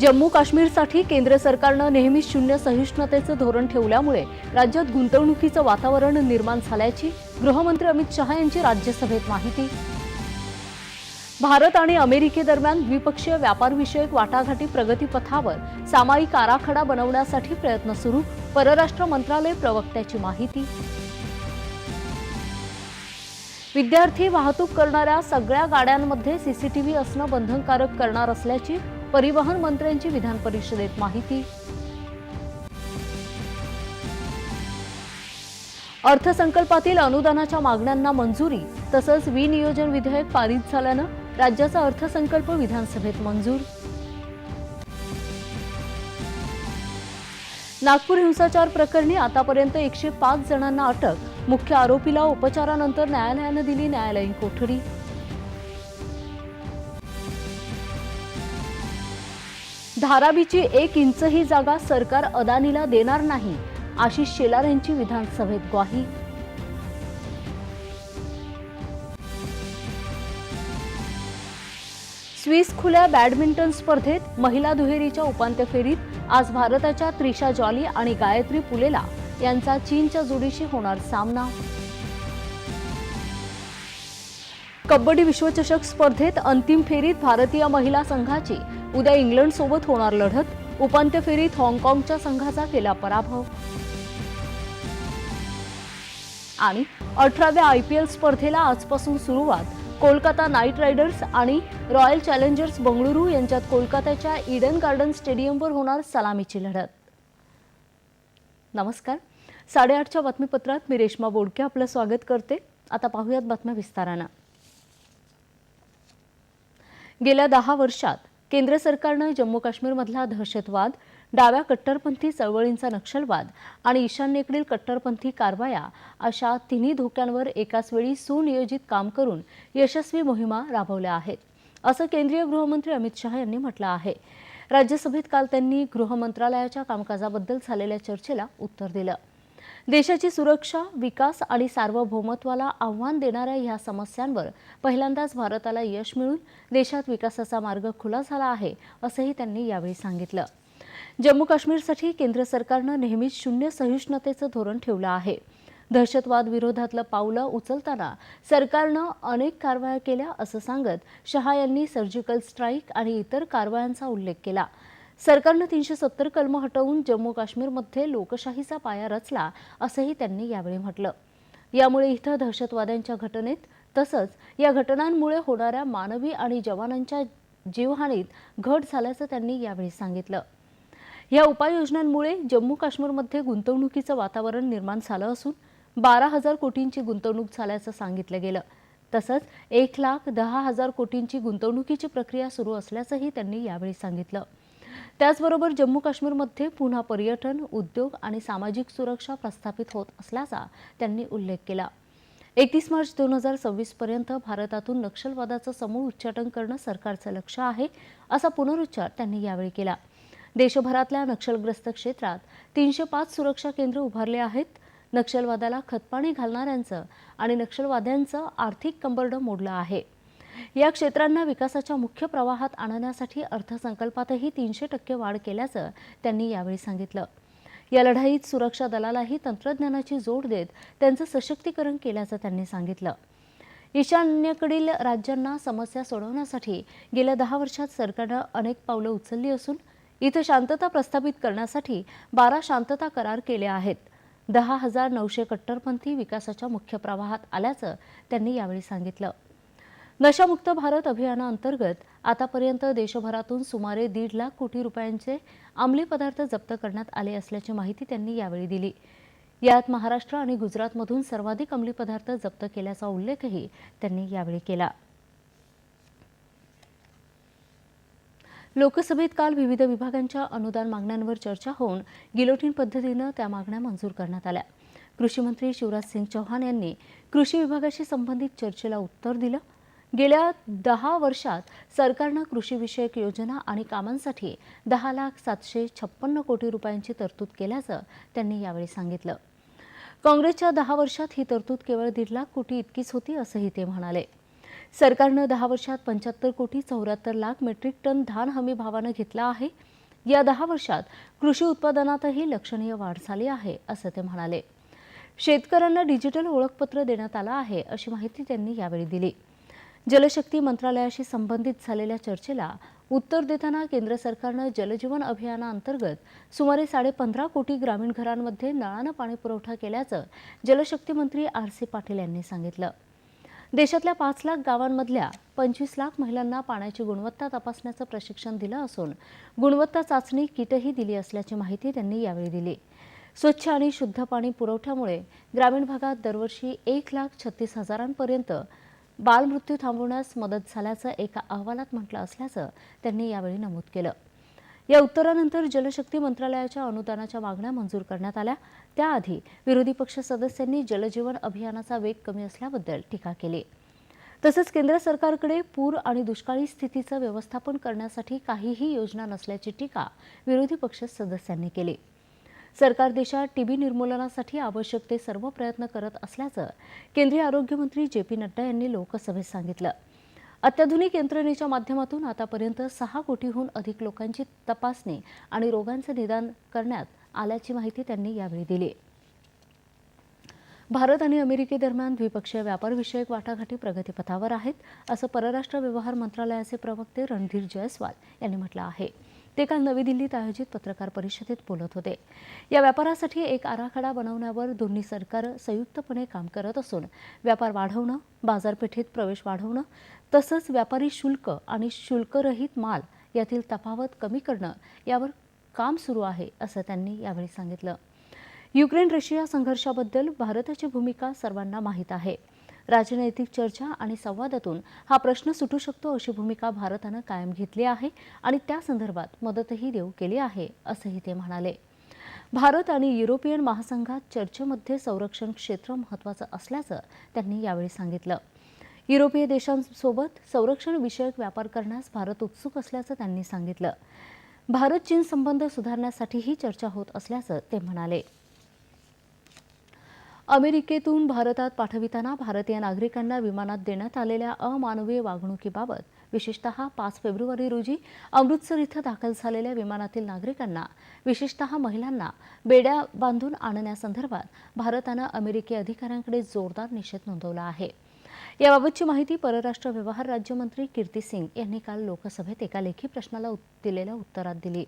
जम्मू काश्मीरसाठी केंद्र सरकारनं नेहमी शून्य सहिष्णुतेचं धोरण ठेवल्यामुळे राज्यात गुंतवणुकीचं वातावरण निर्माण झाल्याची गृहमंत्री अमित शहा यांची राज्यसभेत माहिती. भारत आणि अमेरिकेदरम्यान द्विपक्षीय व्यापारविषयक वाटाघाटी प्रगतीपथावर सामायिक आराखडा बनवण्यासाठी प्रयत्न सुरू परराष्ट्र मंत्रालय प्रवक्त्याची माहिती. विद्यार्थी वाहतूक करणाऱ्या सगळ्या गाड्यांमध्ये सीसीटीव्ही असणं बंधनकारक करणार असल्याची परिवहन मंत्र्यांची विधान परिषदेत माहिती. अर्थसंकल्पातील अनुदानाच्या मागण्यांना मंजुरी तसंच विनियोजन विधेयक पारित झाल्यानं राज्याचा अर्थसंकल्प विधानसभेत मंजूर. नागपूर हिंसाचार प्रकरणी आतापर्यंत एकशे पाच जणांना अटक मुख्य आरोपीला उपचारानंतर न्यायालयानं दिली न्यायालयीन कोठडी. धारावीची एक इंचही जागा सरकार अदानीला देणार नाही आशिष शेलार यांची विधानसभेत ग्वाही. स्विस खुल्या बॅडमिंटन स्पर्धेत महिला दुहेरीच्या उपांत्य फेरीत आज भारताच्या त्रिशा जॉली आणि गायत्री पुलेला यांचा चीनच्या जोडीशी होणार सामना. कबड्डी विश्वचषक स्पर्धेत अंतिम फेरीत भारतीय महिला संघाची उद्या इंग्लंड सोबत होणार लढत. उपांत्य फेरीत हाँगकाँगच्या संघाचा केला पराभव. आणि अठराव्या आय पी एल स्पर्धेला आजपासून सुरुवात. कोलकाता नाईट रायडर्स आणि रॉयल चॅलेंजर्स बंगळुरू यांच्यात कोलकात्याच्या इडन गार्डन स्टेडियमवर होणार सलामीची लढत. नमस्कार. साडेआठच्या बातमीपत्रात मी रेश्मा बोडके आपलं स्वागत करते. आता पाहूयात बातम्या विस्तारानं. गेल्या दहा वर्षात केंद्र सरकारनं जम्मू काश्मीरमधला दहशतवाद डाव्या कट्टरपंथी चळवळींचा नक्षलवाद आणि ईशान्येकडील कट्टरपंथी कारवाया अशा तिन्ही धोक्यांवर एकाच वेळी सुनियोजित काम करून यशस्वी मोहिमा राबवल्या आहेत. असं केंद्रीय गृहमंत्री अमित शहा यांनी म्हटलं आहे. राज्यसभेत काल त्यांनी गृह मंत्रालयाच्या कामकाजाबद्दल झालेल्या चर्चेला उत्तर दिलं. देशाची सुरक्षा विकास आणि सार्वभौमत्वाला आव्हान देणाऱ्या ह्या समस्यांवर पहिल्यांदाच भारताला यश मिळून देशात विकासाचा मार्ग खुला झाला आहे असंही त्यांनी यावेळी सांगितलं. जम्मू काश्मीरसाठी केंद्र सरकारनं नेहमीच शून्य सहिष्णुतेचं धोरण ठेवलं आहे. दहशतवाद विरोधातलं पावलं उचलताना सरकारनं अनेक कारवाया केल्या असं सांगत शहा यांनी सर्जिकल स्ट्राईक आणि इतर कारवायांचा उल्लेख केला. सरकारनं तीनशे सत्तर कलम हटवून जम्मू काश्मीरमध्ये लोकशाहीचा पाया रचला असंही त्यांनी यावेळी म्हटलं. यामुळे इथं दहशतवाद्यांच्या घटनेत तसंच या घटनांमुळे होणाऱ्या मानवी आणि जवानांच्या जीवहानीत घट झाल्याचं त्यांनी यावेळी सांगितलं. या उपाययोजनांमुळे जम्मू काश्मीरमध्ये गुंतवणुकीचं वातावरण निर्माण झालं असून बारा हजार कोटींची गुंतवणूक झाल्याचं सांगितलं गेलं. तसंच एक लाख दहा हजार कोटींची गुंतवणुकीची प्रक्रिया सुरू असल्याचंही त्यांनी यावेळी सांगितलं. त्याचबरोबर जम्मू काश्मीरमध्ये पुन्हा पर्यटन उद्योग आणि सामाजिक सुरक्षा प्रस्थापित होत असल्याचा त्यांनी उल्लेख केला. एकतीस मार्च दोन हजार सव्वीस पर्यंत भारतातून नक्षलवादाचं समूळ उच्चाटन करणं सरकारचं लक्ष आहे असा पुनरुच्चार त्यांनी यावेळी केला. देशभरातल्या नक्षलग्रस्त क्षेत्रात तीनशे पाच सुरक्षा केंद्र उभारले आहेत. नक्षलवादाला खतपाणी घालणाऱ्यांचं आणि नक्षलवाद्यांचं आर्थिक कंबरडं मोडलं आहे. या क्षेत्रांना विकासाच्या मुख्य प्रवाहात आणण्यासाठी अर्थसंकल्पातही तीनशे टक्के वाढ केल्याचं त्यांनी यावेळी सांगितलं. या लढाईत सुरक्षा दलालाही तंत्रज्ञानाची जोड देत त्यांचं सशक्तीकरण केल्याचं त्यांनी सांगितलं. ईशान्येकडील राज्यांना समस्या सोडवण्यासाठी गेल्या दहा वर्षात सरकारनं अनेक पावलं उचलली असून इथं शांतता प्रस्थापित करण्यासाठी बारा शांतता करार केले आहेत. दहा हजार नऊशे कट्टरपंथी विकासाच्या मुख्य प्रवाहात आल्याचं त्यांनी यावेळी सांगितलं. नशामुक्त भारत अभियानाअंतर्गत आतापर्यंत देशभरातून सुमारे दीड लाख कोटी रुपयांचे अंमली पदार्थ जप्त करण्यात आले असल्याची माहिती त्यांनी यावेळी दिली. यात महाराष्ट्र आणि गुजरातमधून सर्वाधिक अंमली पदार्थ जप्त केल्याचा उल्लेखही त्यांनी यावेळी केला. लोकसभेत काल विविध विभागांच्या अनुदान मागण्यांवर चर्चा होऊन गिलोटीन पद्धतीनं त्या मागण्या मंजूर करण्यात आल्या. कृषी मंत्री शिवराज सिंग चौहान यांनी कृषी विभागाशी संबंधित चर्चेला उत्तर दिलं गेल्या दहा वर्षात सरकारनं कृषीविषयक योजना आणि कामांसाठी दहा लाख सातशे छप्पन्न कोटी रुपयांची तरतूद केल्याचं त्यांनी यावेळी सांगितलं. काँग्रेसच्या दहा वर्षात ही तरतूद केवळ दीड लाख कोटी इतकीच होती असंही ते म्हणाले. सरकारनं दहा वर्षात पंच्याहत्तर कोटी चौऱ्याहत्तर लाख मेट्रिक टन धान हमी भावानं घेतला आहे. या दहा वर्षात कृषी उत्पादनातही लक्षणीय वाढ झाली आहे असं ते म्हणाले. शेतकऱ्यांना डिजिटल ओळखपत्र देण्यात आलं आहे अशी माहिती त्यांनी यावेळी दिली. जलशक्ती मंत्रालयाशी संबंधित झालेल्या चर्चेला उत्तर देताना केंद्र सरकारनं जलजीवन अभियानाअंतर्गत सुमारे साडेपंधरा कोटी ग्रामीण घरांमध्ये नळानं पाणी पुरवठा केल्याचं जलशक्ती मंत्री आर सी पाटील यांनी सांगितलं. देशातल्या पाच लाख गावांमधल्या पंचवीस लाख महिलांना पाण्याची गुणवत्ता तपासण्याचं प्रशिक्षण दिलं असून गुणवत्ता चाचणी किटही दिली असल्याची माहिती त्यांनी यावेळी दिली. स्वच्छ आणि शुद्ध पाणी पुरवठ्यामुळे ग्रामीण भागात दरवर्षी एक लाख छत्तीस हजारांपर्यंत बालमृत्यू थांबवण्यास मदत झाल्याचं एका अहवालात म्हटलं असल्याचं त्यांनी यावेळी नमूद केलं. या उत्तरानंतर जलशक्ती मंत्रालयाच्या अनुदानाच्या मागण्या मंजूर करण्यात आल्या. त्याआधी विरोधी पक्ष सदस्यांनी जलजीवन अभियानाचा वेग कमी असल्याबद्दल टीका केली. तसंच केंद्र सरकारकडे पूर आणि दुष्काळी स्थितीचं व्यवस्थापन करण्यासाठी काहीही योजना नसल्याची टीका विरोधी पक्ष सदस्यांनी केली. सरकार देशात टीबी निर्मूलनासाठी आवश्यक ते सर्व प्रयत्न करत असल्याचं केंद्रीय आरोग्यमंत्री जे पी नड्डा यांनी लोकसभेत सांगितलं. अत्याधुनिक यंत्रणेच्या माध्यमातून आतापर्यंत सहा कोटीहून अधिक लोकांची तपासणी आणि रोगांचं निदान करण्यात आल्याची माहिती त्यांनी यावेळी दिली. भारत आणि अमेरिकेदरम्यान द्विपक्षीय व्यापारविषयक वाटाघाटी प्रगतीपथावर आहेत असं परराष्ट्र व्यवहार मंत्रालयाचे प्रवक्ते रणधीर जयस्वाल यांनी म्हटलं आहे. ते काल नवी दिल्लीत आयोजित पत्रकार परिषदेत बोलत होते. या व्यापारासाठी एक आराखडा बनवण्यावर दोन्ही सरकार संयुक्तपणे काम करत असून व्यापार वाढवणं बाजारपेठेत प्रवेश वाढवणं तसंच व्यापारी शुल्क आणि शुल्करहित माल यातील तफावत कमी करणं यावर काम सुरू आहे असं त्यांनी यावेळी सांगितलं. युक्रेन रशिया संघर्षाबद्दल भारताची भूमिका सर्वांना माहीत आहे. राजनैतिक चर्चा आणि संवादातून हा प्रश्न सुटू शकतो अशी भूमिका भारतानं कायम घेतली आहे आणि त्या संदर्भात मदतही देऊ केली आहे असंही ते म्हणाले. भारत आणि युरोपियन महासंघात चर्चेमध्ये संरक्षण क्षेत्र महत्त्वाचं असल्याचं त्यांनी यावेळी सांगितलं. युरोपीय देशांसोबत संरक्षण विषयक व्यापार करण्यास भारत उत्सुक असल्याचं त्यांनी सांगितलं. भारत चीन संबंध सुधारण्यासाठीही चर्चा होत असल्याचं ते म्हणाले. अमेरिकेतून भारतात पाठविताना भारतीय नागरिकांना विमानात देण्यात आलेल्या अमानवीय वागणुकीबाबत विशेषतः पाच फेब्रुवारी रोजी अमृतसर इथं दाखल झालेल्या विमानातील नागरिकांना विशेषतः महिलांना बेड्या बांधून आणण्यासंदर्भात भारतानं अमेरिकी अधिकाऱ्यांकडे जोरदार निषेध नोंदवला आहे. याबाबतची माहिती परराष्ट्र व्यवहार राज्यमंत्री कीर्ती सिंग यांनी काल लोकसभेत एका लेखी प्रश्नाला दिलेल्या उत्तरात दिली.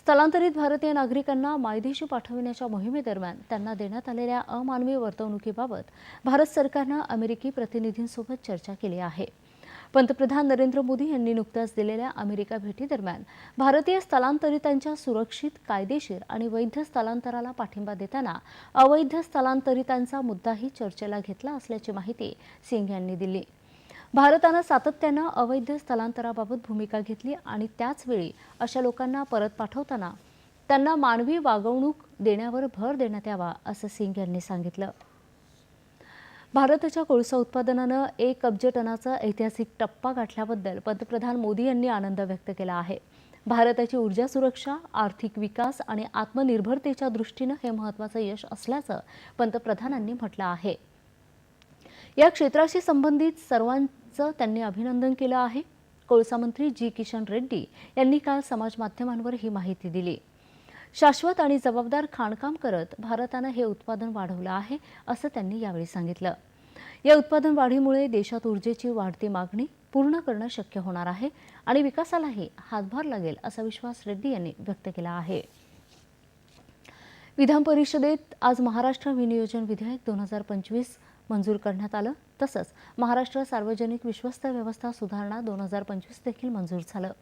स्थलांतरित भारतीय नागरिकांना मायदेशी पाठविण्याच्या मोहिमेदरम्यान त्यांना देण्यात आलेल्या अमानवी वर्तवणुकीबाबत भारत सरकारनं अमेरिकी प्रतिनिधींसोबत चर्चा केली आहे. पंतप्रधान नरेंद्र मोदी यांनी नुकत्याच दिलेल्या अमेरिका भेटीदरम्यान भारतीय स्थलांतरितांच्या सुरक्षित कायदेशीर आणि वैध स्थलांतराला पाठिंबा देताना अवैध स्थलांतरितांचा मुद्दाही चर्चेला घेतला असल्याची माहिती सिंग यांनी दिली. भारतानं सातत्यानं अवैध स्थलांतराबाबत भूमिका घेतली आणि त्याचवेळी अशा लोकांना परत पाठवताना त्यांना मानवी वागवणूक देण्यावर भर देण्यात यावा असं सिंग यांनी सांगितलं. भारताच्या कोळसा उत्पादनानं एक अब्ज टनाचा ऐतिहासिक टप्पा गाठल्याबद्दल पंतप्रधान मोदी यांनी आनंद व्यक्त केला आहे. भारताची ऊर्जा सुरक्षा आर्थिक विकास आणि आत्मनिर्भरतेच्या दृष्टीनं हे महत्त्वाचं यश असल्याचं पंतप्रधानांनी म्हटलं आहे. या क्षेत्राशी संबंधित सर्वां असल्याचं त्यांनी अभिनंदन केलं आहे. कोळसा मंत्री जी. किशन रेड्डी यांनी काल समाज माध्यमांवर ही माहिती दिली. शाश्वत आणि जबाबदार खाणकाम करत भारतानं हे उत्पादन वाढवलं आहे असं त्यांनी यावेळी सांगितलं. या उत्पादन वाढीमुळे देशात ऊर्जेची वाढती मागणी पूर्ण करणं शक्य होणार आहे आणि विकासालाही हातभार लागेल असा विश्वास रेड्डी यांनी व्यक्त केला आहे. विधान परिषदेत आज महाराष्ट्र विनियोजन विधेयक दोन हजार पंचवीस मंजूर करण्यात आलं. तसंच महाराष्ट्र सार्वजनिक विश्वस्त व्यवस्था सुधारणा दोन हजार पंचवीस देखील मंजूर झालं.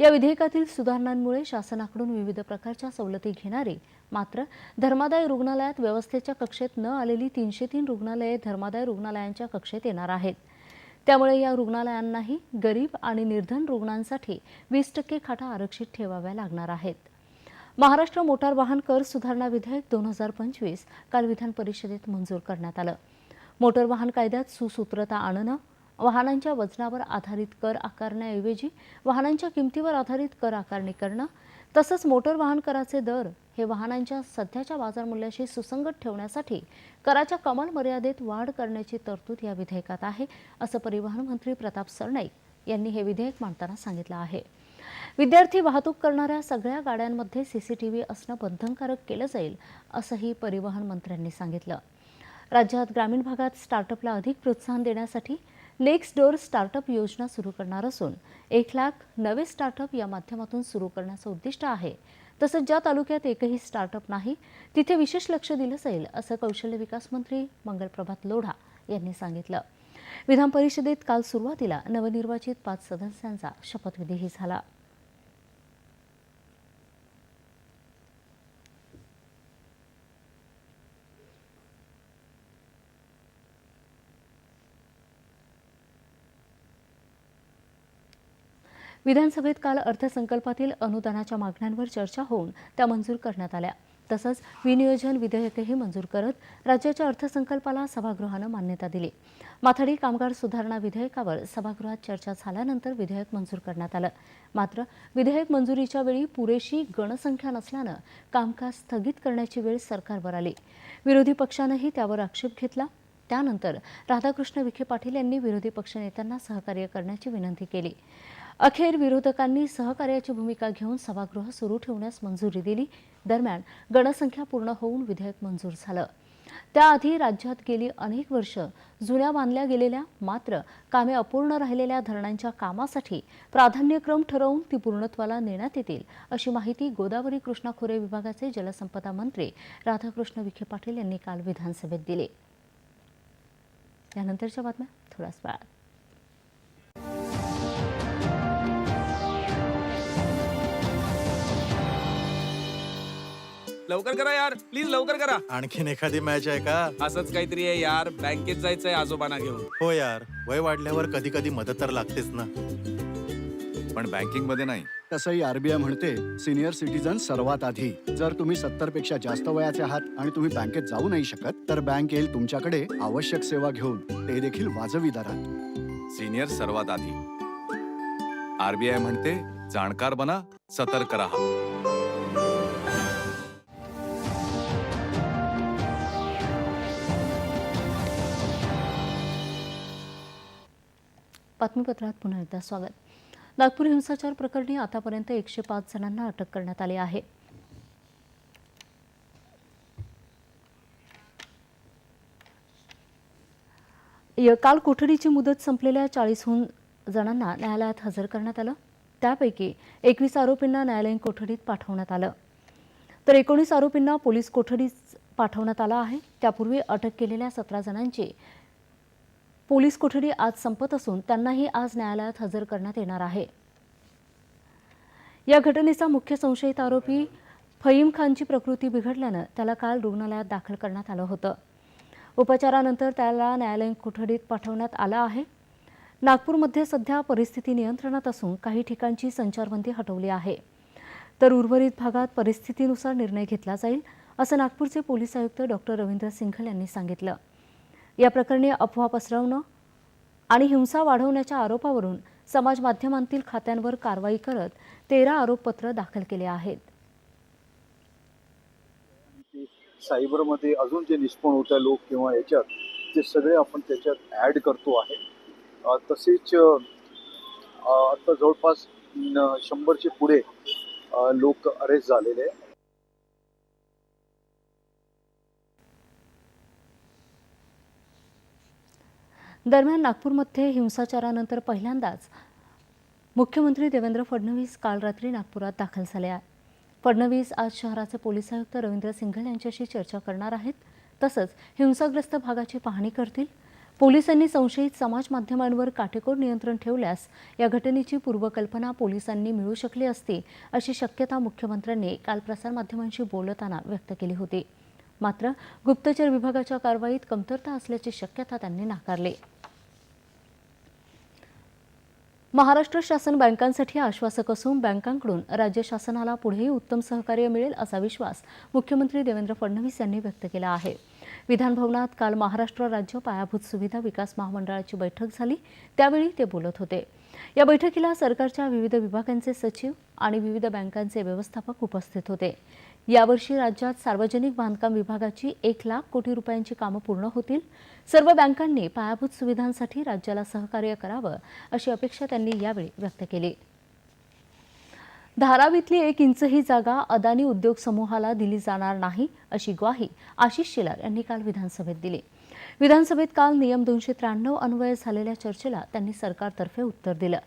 या विधेयकातील सुधारणांमुळे शासनाकडून विविध प्रकारच्या सवलती घेणारी मात्र धर्मादाय रुग्णालयात व्यवस्थेच्या कक्षेत न आलेली तीनशे तीन रुग्णालये धर्मादाय रुग्णालयांच्या कक्षेत येणार आहेत. त्यामुळे या रुग्णालयांनाही गरीब आणि निर्धन रुग्णांसाठी वीस टक्के खाटा आरक्षित ठेवाव्या लागणार आहेत. महाराष्ट्र मोटार वाहन कर सुधारणा विधेयक दोन हजार पंचवीस काल विधान परिषदेत मंजूर करण्यात आलं. मोटर वाहन कायद्यात सुसूत्रता आणणं वाहनांच्या वजनावर आधारित कर आकारण्याऐवजी वाहनांच्या किमतीवर आधारित कर आकारणी करणं तसंच मोटर वाहन कराचे दर हे वाहनांच्या सध्याच्या बाजार मूल्याशी सुसंगत ठेवण्यासाठी कराच्या कमाल मर्यादेत वाढ करण्याची तरतूद या विधेयकात आहे असं परिवहन मंत्री प्रताप सरनाईक यांनी हे विधेयक मांडताना सांगितलं आहे. विद्यार्थी वाहतूक करणाऱ्या सगळ्या गाड्यांमध्ये सीसीटीव्ही असणं बंधनकारक केलं जाईल असंही परिवहन मंत्र्यांनी सांगितलं. राज्यात ग्रामीण भागात स्टार्टअपला अधिक प्रोत्साहन देण्यासाठी नेक्स्ट डोअर स्टार्टअप योजना सुरू करणार असून एक लाख नवे स्टार्टअप या माध्यमातून सुरू करण्याचं उद्दिष्ट आहे. तसंच ज्या तालुक्यात एकही स्टार्टअप नाही तिथे विशेष लक्ष दिलं जाईल असं कौशल्य विकास मंत्री मंगलप्रभात लोढा यांनी सांगितलं. विधान परिषदेत काल सुरुवातीला नवनिर्वाचित पाच सदस्यांचा शपथविधीही झाला. विधानसभेत काल अर्थसंकल्पातील अनुदानाच्या मागण्यांवर चर्चा होऊन त्या मंजूर करण्यात आल्या. तसंच विनियोजन विधेयकही मंजूर करत राज्याच्या अर्थसंकल्पाला सभागृहानं मान्यता दिली. माथाडी कामगार सुधारणा विधेयकावर सभागृहात चर्चा झाल्यानंतर विधेयक मंजूर करण्यात आलं. मात्र विधेयक मंजुरीच्या वेळी पुरेशी गणसंख्या नसल्यानं कामकाज स्थगित करण्याची वेळ सरकारवर आली. विरोधी पक्षानंही त्यावर आक्षेप घेतला. त्यानंतर राधाकृष्ण विखे पाटील यांनी विरोधी पक्षनेत्यांना सहकार्य करण्याची विनंती केली. अखेर विरोधकांनी सहकार्याची भूमिका घेऊन सभागृह सुरू ठेवण्यास मंजुरी दिली. दरम्यान गणसंख्या पूर्ण होऊन विधेयक मंजूर झालं. त्याआधी राज्यात गेली अनेक वर्ष जुन्या बांधल्या गेलेल्या मात्र कामे अपूर्ण राहिलेल्या धरणांच्या कामासाठी प्राधान्यक्रम ठरवून ती पूर्णत्वाला नेण्यात येतील अशी माहिती गोदावरी कृष्णा खोरे विभागाचे जलसंपदा मंत्री राधाकृष्ण विखे पाटील यांनी काल विधानसभेत दिली. यानंतरच्या बातम्या थोड्याच वेळात. लवकर करा यार. प्लीज लवकर करा. आणखीन एखादी मॅच आहे का? असंच काहीतरी आहे यार. बँकेत जायचंय आजोबांना घेऊन. हो यार. वय वाढल्यावर कधी कधी मदत तर लागतेच ना. पण बँकिंगमध्ये नाही. तसंही आरबीआय म्हणते सिनियर सिटीजन सर्वात आधी. जर तुम्ही सत्तरपेक्षा जास्त वयाचे आहात आणि तुम्ही बँकेत जाऊ नाही शकत तर बँक येईल तुमच्याकडे आवश्यक सेवा घेऊन. ते देखील वाजवी दरात. सिनियर सर्वात आधी. आरबीआय म्हणते जाणकार बना सतर्क राहा. बातमीपत्रात पुन्हा एकदा स्वागत. नागपूर हिंसाचार प्रकरणी आतापर्यंत एकशे पाच जणांना अटक करण्यात आली आहे. काल कोठडीची मुदत संपलेल्या चाळीसहून जणांना न्यायालयात हजर करण्यात आलं. त्यापैकी एकवीस आरोपींना न्यायालयीन कोठडीत पाठवण्यात आलं. तर एकोणीस आरोपींना पोलीस कोठडीत पाठवण्यात आलं आहे. त्यापूर्वी अटक केलेल्या सतरा जणांची पोलीस कोठडी आज संपत असून त्यांनाही आज न्यायालयात हजर करण्यात येणार आहे. या घटनेचा मुख्य संशयित आरोपी फहीम खानची प्रकृती बिघडल्यानं त्याला काल रुग्णालयात दाखल करण्यात आलं होतं. उपचारानंतर त्याला न्यायालयीन कोठडीत पाठवण्यात आलं आहे. नागपूरमध्ये सध्या परिस्थिती नियंत्रणात असून काही ठिकाणची संचारबंदी हटवली आहे. तर उर्वरित भागात परिस्थितीनुसार निर्णय घेतला जाईल असं नागपूरचे पोलीस आयुक्त डॉक्टर रवींद्र सिंघल यांनी सांगितलं. या प्रकरणी अफवा पसरवणं आणि हिंसा वाढवण्याच्या आरोपावरून समाज माध्यमांतील खात्यांवर कारवाई करत तेरा आरोपपत्र दाखल केले आहेत. सायबरमध्ये अजून जे निष्पण होत्या लोक किंवा याच्यात ते सगळे आपण त्याच्यात ॲड करतो आहे तसेच आता जवळपास शंभरचे पुढे लोक अरेस्ट झालेले दरम्यान नागपूरमध्ये हिंसाचारानंतर पहिल्यांदाच मुख्यमंत्री देवेंद्र फडणवीस काल रात्री नागपुरात दाखल झाले आहेत. फडणवीस आज शहराचे पोलीस आयुक्त रवींद्र सिंघल यांच्याशी चर्चा करणार आहेत. तसंच हिंसाग्रस्त भागाची पाहणी करतील. पोलिसांनी संशयित समाज माध्यमांवर काटेकोर नियंत्रण ठेवल्यास या घटनेची पूर्वकल्पना पोलिसांनी मिळू शकली असती अशी शक्यता मुख्यमंत्र्यांनी काल प्रसारमाध्यमांशी बोलताना व्यक्त केली होती. मात्र गुप्तचर विभागाच्या कारवाईत कमतरता असल्याची शक्यता त्यांनी नाकारली. महाराष्ट्र शासन बँकांसाठी आश्वासक असून बँकांकडून राज्य शासनाला पुढेही उत्तम सहकार्य मिळेल असा विश्वास मुख्यमंत्री देवेंद्र फडणवीस यांनी व्यक्त केला आहे. विधानभवनात काल महाराष्ट्र राज्य पायाभूत सुविधा विकास महामंडळाची बैठक झाली. त्यावेळी ते बोलत होते. या बैठकीला सरकारच्या विविध विभागांचे सचिव आणि विविध बँकांचे व्यवस्थापक उपस्थित होते. यावर्षी राज्यात सार्वजनिक बांधकाम विभागाची एक लाख कोटी रुपयांची कामं पूर्ण होतील. सर्व बँकांनी पायाभूत सुविधांसाठी राज्याला सहकार्य करावं अशी अपेक्षा त्यांनी यावेळी व्यक्त केली. धारावीतली एक इंचही जागा अदानी उद्योग समूहाला दिली जाणार नाही अशी ग्वाही आशिष शेलार यांनी काल विधानसभेत दिली. विधानसभेत काल नियम दोनशे त्र्याण्णव अन्वये झालेल्या चर्चेला त्यांनी सरकारतर्फे उत्तर दिलं.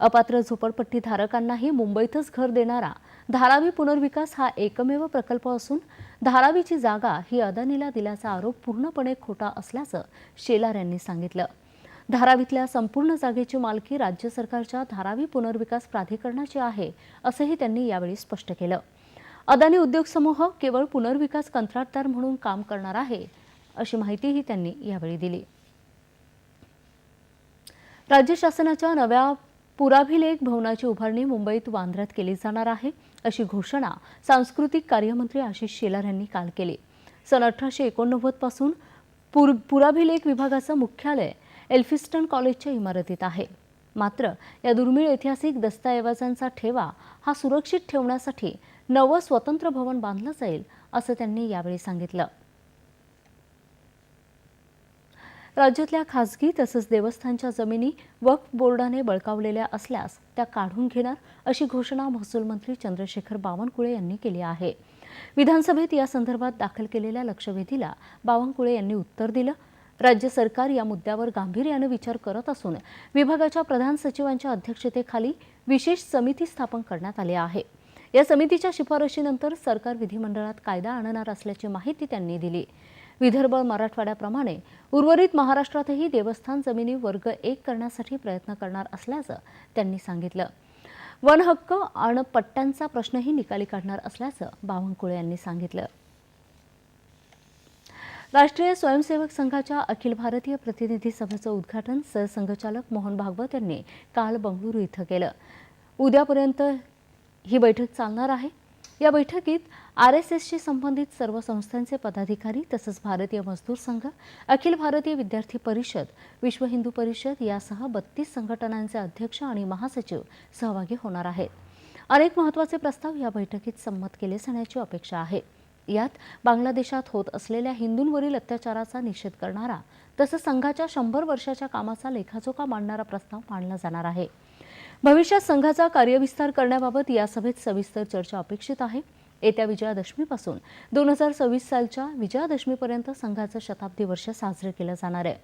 अपात्र झोपडपट्टी धारकांनाही मुंबईतच घर देणारा धारावी पुनर्विकास हा एकमेव प्रकल्प असून धारावीची जागा ही अदानीला दिल्याचा आरोप पूर्णपणे खोटा असल्याचं शेलार यांनी सांगितलं. धारावीतल्या संपूर्ण जागेची मालकी राज्य सरकारच्या धारावी पुनर्विकास प्राधिकरणाची आहे असंही त्यांनी यावेळी स्पष्ट केलं. अदानी उद्योग समूह केवळ पुनर्विकास कंत्राटदार म्हणून काम करणार आहे अशी माहितीही त्यांनी यावेळी दिली. राज्य शासनाच्या नव्या पुराभिलेख भवनाची उभारणी मुंबईत वांद्र्यात केली जाणार आहे अशी घोषणा सांस्कृतिक कार्यमंत्री आशिष शेलार यांनी काल केली. सन अठराशे एकोणनव्वदपासून पुर पुराभिलेख विभागाचं मुख्यालय एल्फिस्टन कॉलेजच्या इमारतीत आहे. मात्र या दुर्मिळ ऐतिहासिक दस्तऐवजांचा ठेवा हा सुरक्षित ठेवण्यासाठी नवं स्वतंत्र भवन बांधलं जाईल असं त्यांनी यावेळी सांगितलं. राज्यातल्या खासगी तसंच देवस्थानच्या जमिनी वक्फ बोर्डाने बळकावलेल्या असल्यास त्या काढून घेणार अशी घोषणा महसूल मंत्री चंद्रशेखर बावनकुळे यांनी केली आहे. विधानसभेत या संदर्भात दाखल केलेल्या लक्षवेधीला बावनकुळे यांनी उत्तर दिलं. राज्य सरकार या मुद्द्यावर गांभीर्यानं विचार करत असून विभागाच्या प्रधान सचिवांच्या अध्यक्षतेखाली विशेष समिती स्थापन करण्यात आली आहे. या समितीच्या शिफारशीनंतर सरकार विधिमंडळात कायदा आणणार असल्याची माहिती त्यांनी दिली. विदर्भ मराठवाड्याप्रमाणे उर्वरित महाराष्ट्रातही देवस्थान जमिनी वर्ग एक करण्यासाठी प्रयत्न करणार असल्याचं त्यांनी सांगितलं. वन हक्क आणि पट्ट्यांचा प्रश्नही निकाली काढणार असल्याचं बावनकुळे यांनी सांगितलं. राष्ट्रीय स्वयंसेवक संघाच्या अखिल भारतीय प्रतिनिधी सभेचं उद्घाटन सरसंघचालक मोहन भागवत यांनी काल बंगळुरू इथं केलं. उद्यापर्यंत ही बैठक चालणार आहे. या बैठकीत आर एस एसशी संबंधित सर्व संस्थांचे पदाधिकारी तसंच भारतीय मजदूर संघ अखिल भारतीय विद्यार्थी परिषद विश्व हिंदू परिषद यासह बत्तीस संघटनांचे अध्यक्ष आणि महासचिव सहभागी होणार आहेत. अनेक महत्त्वाचे प्रस्ताव या बैठकीत संमत केले जाण्याची अपेक्षा आहे. यात बांगलादेशात होत असलेल्या हिंदूंवरील अत्याचाराचा निषेध करणारा तसंच संघाच्या शंभर वर्षाच्या कामाचा लेखाजोखा मांडणारा प्रस्ताव मांडला जाणार आहे. भविष्यात संघाचा कार्यविस्तार करण्याबाबत या सभेत सविस्तर चर्चा अपेक्षित आहे. येत्या विजयादशमीपासून दोन हजार सव्वीस सालच्या विजयादशमीपर्यंत संघाचं शताब्दी वर्ष साजरे केलं जाणार आहे.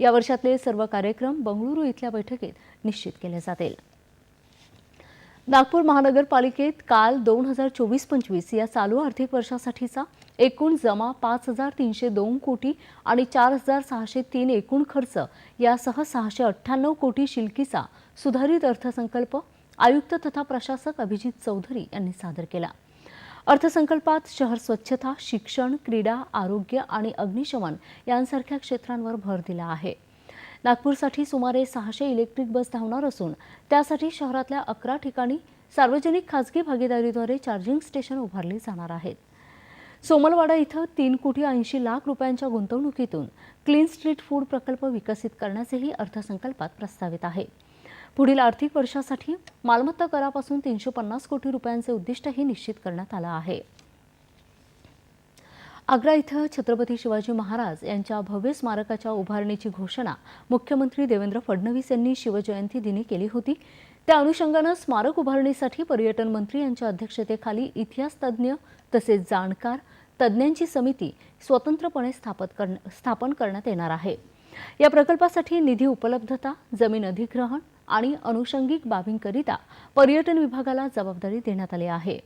या वर्षातले सर्व कार्यक्रम बंगळुरू इथल्या बैठकीत निश्चित केले जातील. नागपूर महानगरपालिकेत काल दोन हजार चोवीस पंचवीस या चालू आर्थिक वर्षासाठीचा एकूण जमा पाच हजार तीनशे दोन कोटी आणि चार हजार सहाशे तीन एकूण खर्च यासह सहाशे अठ्ठ्याण्णव कोटी शिल्कीचा सुधारित अर्थसंकल्प आयुक्त तथा प्रशासक अभिजित चौधरी यांनी सादर केला. अर्थसंकल्पात शहर स्वच्छता शिक्षण क्रीडा आरोग्य आणि अग्निशमन यांसारख्या क्षेत्रांवर भर दिला आहे. नागपूरसाठी सुमारे सहाशे इलेक्ट्रिक बस धावणार असून त्यासाठी शहरातल्या अकरा ठिकाणी सार्वजनिक खासगी भागीदारीद्वारे चार्जिंग स्टेशन उभारली जाणार आहेत. सोमलवाडा इथं तीन कोटी ऐंशी लाख रुपयांच्या गुंतवणुकीतून क्लीन स्ट्रीट फूड प्रकल्प विकसित करण्याचेही अर्थसंकल्पात प्रस्तावित आहे. पुढील आर्थिक वर्षासाठी मालमत्ता करापासून तीनशे पन्नास कोटी रुपयांचे उद्दिष्टही निश्चित करण्यात आलं आहे. आग्रा इथं छत्रपती शिवाजी महाराज यांच्या भव्य स्मारकाच्या उभारणीची घोषणा मुख्यमंत्री देवेंद्र फडणवीस यांनी शिवजयंती दिनी केली होती. त्या अनुषंगानं स्मारक उभारणीसाठी पर्यटन मंत्री यांच्या अध्यक्षतेखाली इतिहास तज्ज्ञ तसेच जाणकार तज्ज्ञांची समिती स्वतंत्रपणे स्थापत करण स्थापन करण्यात येणार आहे. या प्रकल्पासाठी निधी उपलब्धता जमीन अधिग्रहण आणि अनुषंगिक बाबींकरिता पर्यटन विभागाला जबाबदारी देण्यात आली आहे.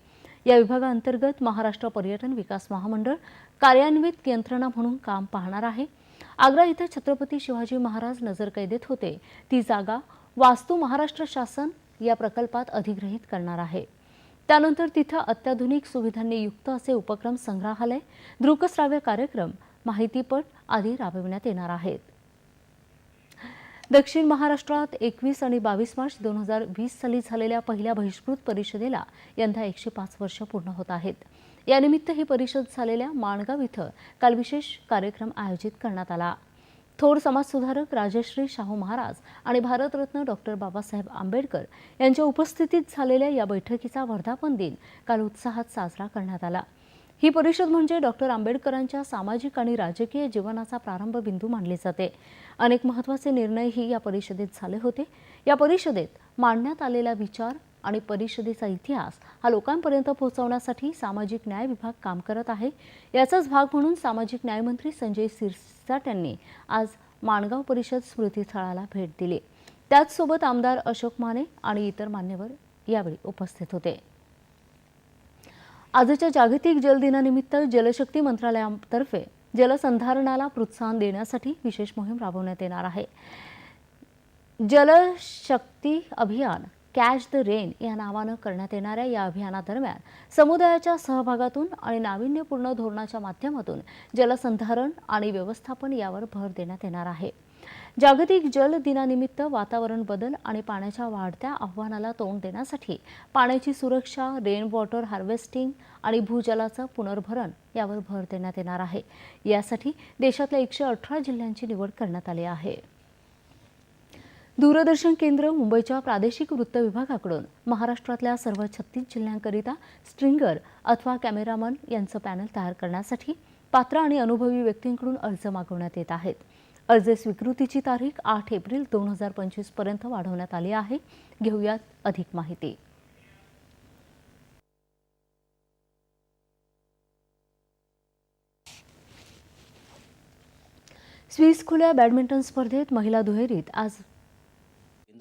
या विभागाअंतर्गत महाराष्ट्र पर्यटन विकास महामंडळ कार्यान्वित यंत्रणा म्हणून काम पाहणार आहे. आग्रा इथं छत्रपती शिवाजी महाराज नजरकैदेत होते. ती जागा वास्तू महाराष्ट्र शासन या प्रकल्पात अधिग्रहित करणार आहे. त्यानंतर तिथं अत्याधुनिक सुविधांनी युक्त असे उपक्रम संग्रहालय दृकश्राव्य कार्यक्रम माहितीपट आदी राबविण्यात येणार आहेत. दक्षिण महाराष्ट्रात एकवीस आणि बावीस मार्च दोन हजार वीस साली झालेल्या पहिल्या बहिष्कृत परिषदेला यंदा एकशे पाच वर्ष पूर्ण होत आहेत. यानिमित्त ही परिषद झालेल्या माणगाव इथं काल विशेष कार्यक्रम आयोजित करण्यात आला. थोर समाजसुधारक राजश्री शाहू महाराज आणि भारतरत्न डॉक्टर बाबासाहेब आंबेडकर यांच्या उपस्थितीत झालेल्या या बैठकीचा वर्धापन दिन काल उत्साहात साजरा करण्यात आला. ही परिषद म्हणजे डॉक्टर आंबेडकरांच्या सामाजिक आणि राजकीय जीवनाचा प्रारंभ बिंदू मानली जाते. अनेक महत्त्वाचे निर्णयही या परिषदेत झाले होते. या परिषदेत मांडण्यात आलेला विचार आणि परिषदेचा इतिहास हा लोकांपर्यंत पोहोचवण्यासाठी सामाजिक न्याय विभाग काम करत आहे. याचाच भाग म्हणून सामाजिक न्यायमंत्री संजय सिरसाट यांनी आज माणगाव परिषद स्मृतीस्थळाला भेट दिली. त्याचसोबत आमदार अशोक माने आणि इतर मान्यवर यावेळी उपस्थित होते. आजच्या जागतिक जल दिनानिमित्त जलशक्ती मंत्रालयातर्फे जलसंधारणाला प्रोत्साहन देण्यासाठी विशेष मोहीम राबवण्यात येणार आहे. जलशक्ती अभियान कॅच द रेन या नावानं करण्यात येणाऱ्या या अभियानादरम्यान समुदायाच्या सहभागातून आणि नाविन्यपूर्ण धोरणाच्या माध्यमातून जलसंधारण आणि व्यवस्थापन यावर भर देण्यात येणार आहे. जागतिक जल दिनानिमित्त वातावरण बदल आणि पाण्याच्या वाढत्या आव्हानाला तोंड देण्यासाठी पाण्याची सुरक्षा रेन वॉटर हार्वेस्टिंग आणि भूजलाचं पुनर्भरण यावर भर देण्यात येणार आहे. यासाठी देशातल्या एकशे अठरा जिल्ह्यांची निवड करण्यात आली आहे. दूरदर्शन केंद्र मुंबईच्या प्रादेशिक वृत्त विभागाकडून महाराष्ट्रातल्या सर्व छत्तीस जिल्ह्यांकरिता स्ट्रिंगर अथवा कॅमेरामन यांचं पॅनल तयार करण्यासाठी पात्र आणि अनुभवी व्यक्तींकडून अर्ज मागवण्यात येत आहेत. अर्ज स्वीकृतीची तारीख आठ एप्रिल दोन हजार पंचवीसपर्यंत वाढवण्यात आली आहे. घेऊयात अधिक माहिती. स्विस खुल्या बॅडमिंटन स्पर्धेत महिला दुहेरीत आज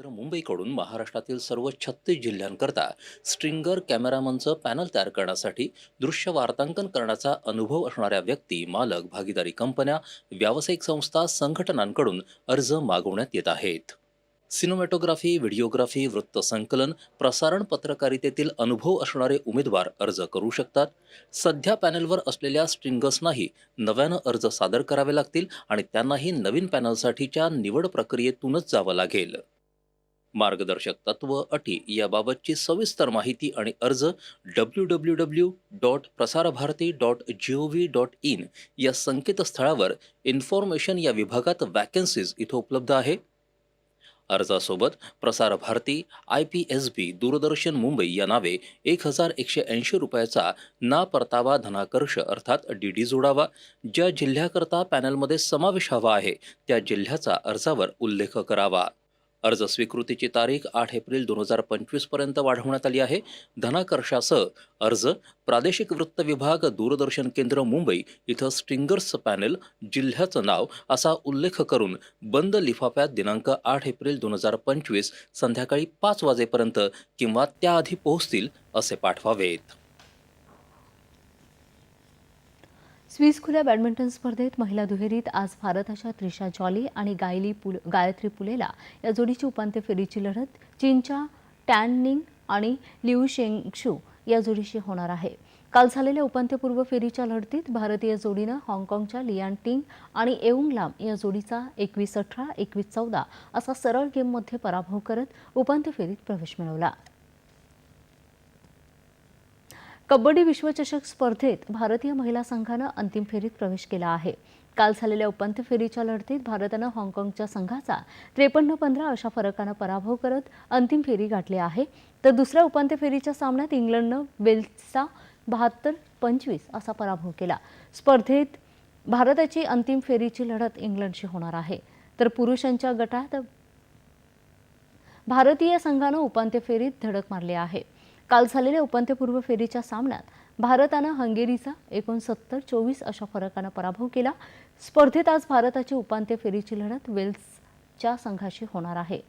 केंद्र मुंबईकडून महाराष्ट्रातील सर्व छत्तीस जिल्ह्यांकरता स्ट्रिंगर कॅमेरामनचं पॅनल तयार करण्यासाठी दृश्य वार्तांकन करण्याचा अनुभव असणाऱ्या व्यक्ती मालक भागीदारी कंपन्या व्यावसायिक संस्था संघटनांकडून अर्ज मागवण्यात येत आहेत. सिनेमॅटोग्राफी व्हिडिओग्राफी वृत्तसंकलन प्रसारण पत्रकारितेतील अनुभव असणारे उमेदवार अर्ज करू शकतात. सध्या पॅनलवर असलेल्या स्ट्रिंगर्सनाही नव्यानं अर्ज सादर करावे लागतील आणि त्यांनाही नवीन पॅनलसाठीच्या निवड प्रक्रियेतूनच जावं लागेल. मार्गदर्शक तत्व अटी याबाबतची सविस्तर माहिती आणि अर्ज W W W dot Prasarbharati dot G O V dot in या संकेतस्थळावर इन्फॉर्मेशन या विभागात वॅकन्सीज इथं उपलब्ध आहे. अर्जासोबत Prasar Bharati I P S B Doordarshan Mumbai या नावे एक हजार एकशे ऐंशी रुपयाचा ना परतावा धनाकर्ष अर्थात डी डी जोडावा ज्या जिल्ह्याकरता पॅनलमध्ये समावेश हवा आहे त्या जिल्ह्याचा अर्जावर उल्लेख करावा. अर्ज स्वीकृतीची तारीख आठ एप्रिल दोन हजार पंचवीसपर्यंत वाढवण्यात आली आहे. धनाकर्षासह अर्ज प्रादेशिक वृत्त विभाग दूरदर्शन केंद्र मुंबई इथं स्टिंगर्स पॅनेल जिल्ह्याचं नाव असा उल्लेख करून बंद लिफाफ्यात दिनांक आठ एप्रिल दोन हजार पंचवीस संध्याकाळी पाच वाजेपर्यंत किंवा त्याआधी पोहोचतील असे पाठवावेत. स्विस खुल्या बॅडमिंटन स्पर्धेत महिला दुहेरीत आज भारताच्या त्रिशा जॉली आणि गायली पुल गायत्री पुलेला या जोडीची उपांत्य फेरीची लढत चीनच्या टॅननिंग आणि लिऊ शेंगशू या जोडीशी होणार आहे. काल झालेल्या उपांत्यपूर्व फेरीच्या लढतीत भारतीय जोडीनं हाँगकाँगच्या लियान टिंग आणि एउंग लाम या जोडीचा एकवीस अठरा एकवीस चौदा असा सरळ गेममध्ये पराभव करत उपांत्य फेरीत प्रवेश मिळवला. कबड्डी विश्वचषक स्पर्धेत भारतीय महिला संघानं अंतिम फेरीत प्रवेश केला आहे. काल झालेल्या उपांत्य फेरीच्या लढतीत भारतानं हाँगकाँगच्या संघाचा त्रेपन्न पंधरा अशा फरकानं पराभव करत अंतिम फेरी गाठली आहे. तर दुसऱ्या उपांत्य फेरीच्या सामन्यात इंग्लंडनं वेल्सचा बहात्तर पंचवीस असा पराभव केला. स्पर्धेत भारताची अंतिम फेरीची लढत इंग्लंडशी होणार आहे. तर पुरुषांच्या गटात भारतीय संघानं उपांत्य फेरीत धडक मारली आहे. काल झालेल्या उपांत्यपूर्व फेरीच्या सामन्यात भारतानं हंगेरीचा एकोणसत्तर चोवीस अशा फरकानं पराभव केला. स्पर्धेत आज भारताची उपांत्य फेरीची लढत वेल्सच्या संघाशी होणार आहे.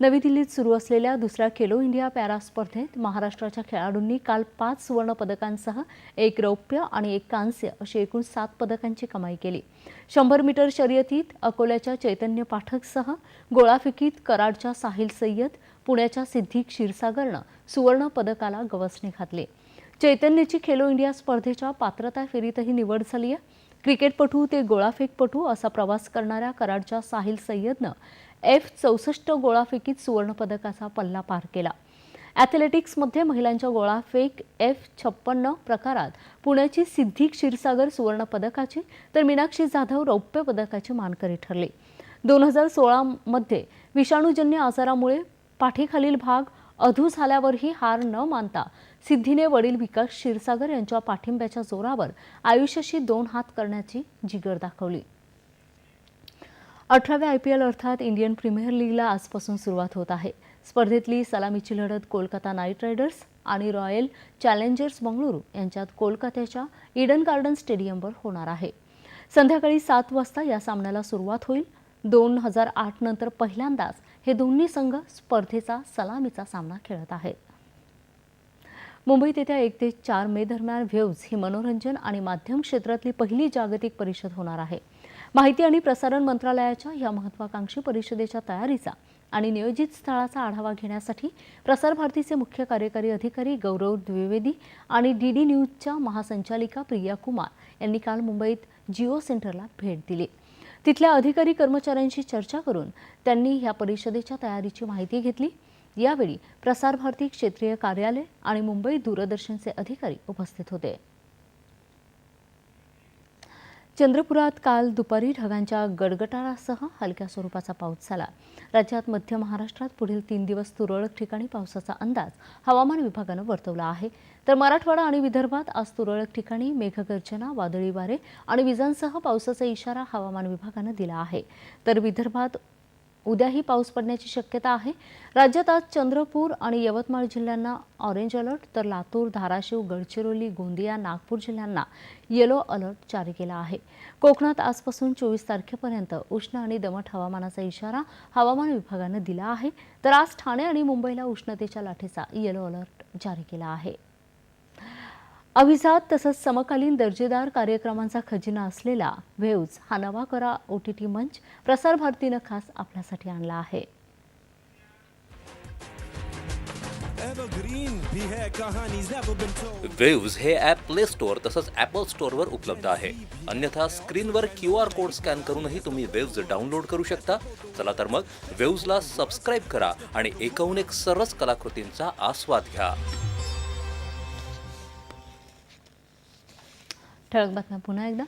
नवी दिल्लीत सुरू असलेल्या दुसऱ्या खेलो इंडिया पॅरा स्पर्धेत महाराष्ट्राच्या खेळाडूंनी काल पाच सुवर्ण पदकांसह एक रौप्य आणि एक कांस्य अशी एकूण सात पदकांची कमाई केली. शंभर मीटर शर्यतीत अकोल्याच्या चैतन्य पाठकसह गोळाफेकीत कराडच्या साहिल सय्यद पुण्याच्या सिद्धी क्षीरसागरनं सुवर्ण पदकाला गवसणी घातली. चैतन्यची खेलो इंडिया स्पर्धेच्या पात्रता फेरीतही निवड झाली आहे. क्रिकेटपटू ते गोळाफेकपटू असा प्रवास करणाऱ्या कराडच्या साहिल सय्यदनं एफ चौसष्ट गोळाफेकीत सुवर्णपदकाचा पल्ला पार केला. ॲथलेटिक्समध्ये महिलांच्या गोळाफेक एफ छप्पन्न प्रकारात पुण्याची सिद्धी क्षीरसागर सुवर्णपदकाची तर मीनाक्षी जाधव रौप्य पदकाची मानकरी ठरली. दोन हजार सोळामध्ये विषाणूजन्य आजारामुळे पाठीखालील भाग अधू झाल्यावरही हार न मानता सिद्धीने वडील विकास क्षीरसागर यांच्या पाठिंब्याच्या जोरावर आयुष्याशी दोन हात करण्याची जिगर दाखवली. अठराव्या आय पी एल अर्थात इंडियन प्रीमियर लीगला आजपासून सुरुवात होत आहे. स्पर्धेतली सलामीची लढत कोलकाता नाईट रायडर्स आणि रॉयल चॅलेंजर्स बंगळुरू यांच्यात कोलकात्याच्या इडन गार्डन स्टेडियमवर होणार आहे. संध्याकाळी सात वाजता या सामन्याला सुरुवात होईल. दोन हजार आठ नंतर पहिल्यांदाच हे दोन्ही संघ स्पर्धेचा सलामीचा सामना खेळत आहेत. मुंबईत येत्या एक ते चार मे दरम्यान व्हेव्ज ही मनोरंजन आणि माध्यम क्षेत्रातली पहिली जागतिक परिषद होणार आहे. माहिती आणि प्रसारण मंत्रालयाच्या या महत्वाकांक्षी परिषदेच्या तयारीचा आणि नियोजित स्थळाचा आढावा घेण्यासाठी प्रसार भारतीचे मुख्य कार्यकारी अधिकारी गौरव द्विवेदी आणि डी डी न्यूजच्या महासंचालिका प्रिया कुमार यांनी काल मुंबईत जिओ सेंटरला भेट दिली. तिथल्या अधिकारी कर्मचाऱ्यांशी चर्चा करून त्यांनी या परिषदेच्या तयारीची माहिती घेतली. यावेळी प्रसार भारती क्षेत्रीय कार्यालय आणि मुंबई दूरदर्शनचे अधिकारी उपस्थित होते. चंद्रपुरात काल दुपारी ढगांच्या गडगडाटासह हलक्या स्वरूपाचा पाऊस झाला. राज्यात मध्य महाराष्ट्रात पुढील तीन दिवस तुरळक ठिकाणी पावसाचा अंदाज हवामान विभागानं वर्तवला आहे. तर मराठवाडा आणि विदर्भात आज तुरळक ठिकाणी मेघगर्जना वादळी वारे आणि विजांसह पावसाचा इशारा हवामान विभागानं दिला आहे. तर विदर्भात उद्याही पाऊस पडण्याची शक्यता आहे. राज्यात आज चंद्रपूर आणि यवतमाळ जिल्ह्यांना ऑरेंज अलर्ट तर लातूर धाराशिव गडचिरोली गोंदिया नागपूर जिल्ह्यांना येलो अलर्ट जारी केला आहे. कोकणात आजपासून चोवीस तारखेपर्यंत उष्ण आणि दमट हवामानाचा इशारा हवामान विभागानं दिला आहे. तर आज ठाणे आणि मुंबईला उष्णतेच्या लाटेचा येलो अलर्ट जारी केला आहे. अभिजात तसंच समकालीन दर्जेदार कार्यक्रमांचा खजिना असलेला व्हेव्ज हा नवा करा ओ टी टी मंच प्रसार भारतीनं खास आपल्यासाठी आणला आहे. है. वेव्ज हे ॲप प्ले स्टोअर तसंच ॲपल स्टोअरवर उपलब्ध आहे. अन्यथा स्क्रीनवर क्यू आर कोड स्कॅन करूनही तुम्ही वेव्ज डाउनलोड करू शकता. चला तर मग वेव्जला सबस्क्राईब करा आणि एकूण एक सरस कलाकृतींचा आस्वाद घ्या. ठळक बातम्या पुन्हा एकदा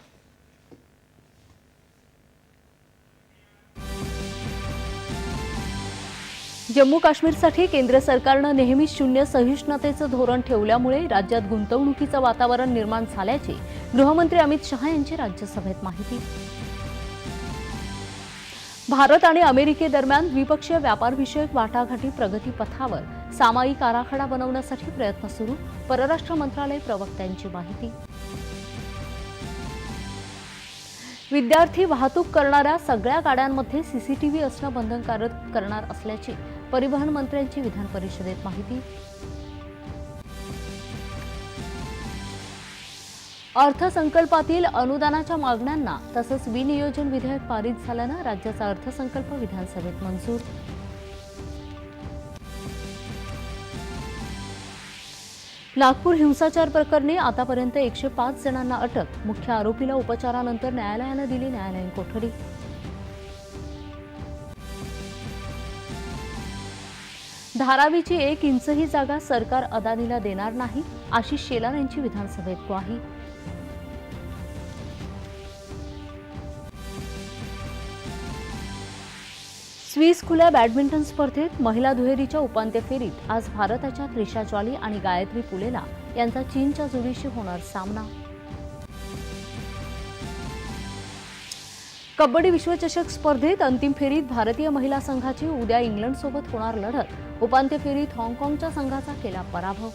जम्मू काश्मीरसाठी केंद्र सरकारनं नेहमी शून्य सहिष्णुतेचं धोरण ठेवल्यामुळे राज्यात गुंतवणुकीचं वातावरण निर्माण झाल्याची गृहमंत्री अमित शहा यांची राज्यसभेत माहिती. भारत आणि अमेरिकेदरम्यान द्विपक्षीय व्यापारविषयक वाटाघाटी प्रगतीपथावर सामायिक आराखडा बनवण्यासाठी प्रयत्न सुरू परराष्ट्र मंत्रालय प्रवक्त्यांची माहिती. विद्यार्थी वाहतूक करणाऱ्या सगळ्या गाड्यांमध्ये सीसीटीव्ही असणं बंधनकारक करणार असल्याची परिवहन मंत्र्यांची विधान परिषदेत माहिती. अर्थसंकल्पातील अनुदानाच्या मागण्यांना तसंच विनियोजन विधेयक पारित झाल्यानं राज्याचा अर्थसंकल्प विधानसभेत मंजूर नागपूर हिंसाचार प्रकरणी आतापर्यंत एकशे पाच जणांना अटक. मुख्य आरोपीला उपचारानंतर न्यायालयानं दिली न्यायालयीन कोठडी. धारावीची एक इंचही जागा सरकार अदानीला देणार नाही आशिष शेलार यांची विधानसभेत ग्वाही. स्विस खुल्या बॅडमिंटन स्पर्धेत महिला दुहेरीच्या उपांत्य फेरीत आज भारताच्या त्रिशा जॉली आणि गायत्री पुलेला यांचा चीनच्या जोडीशी होणार सामना. कबड्डी विश्वचषक स्पर्धेत अंतिम फेरीत भारतीय महिला संघाची उद्या इंग्लंडसोबत होणार लढत. उपांत्य फेरीत हाँगकाँगच्या संघाचा केला पराभव.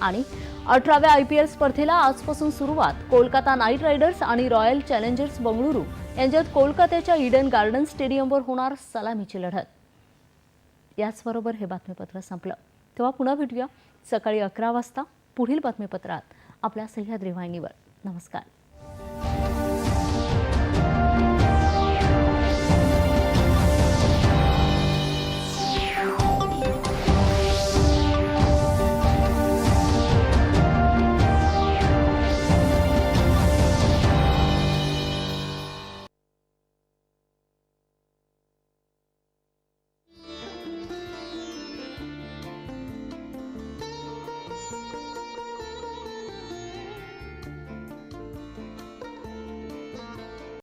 आणि अठराव्या आय पी एल स्पर्धेला आजपासून सुरुवात. कोलकाता नाईट रायडर्स आणि रॉयल चॅलेंजर्स बंगळुरू यांच्यात कोलकात्याच्या इडन गार्डन स्टेडियमवर होणार सलामीची लढत. याचबरोबर हे बातमीपत्र संपलं. तेव्हा पुन्हा भेटूया सकाळी अकरा वाजता पुढील बातमीपत्रात आपल्या सह्याद्री वाहिनीवर. नमस्कार.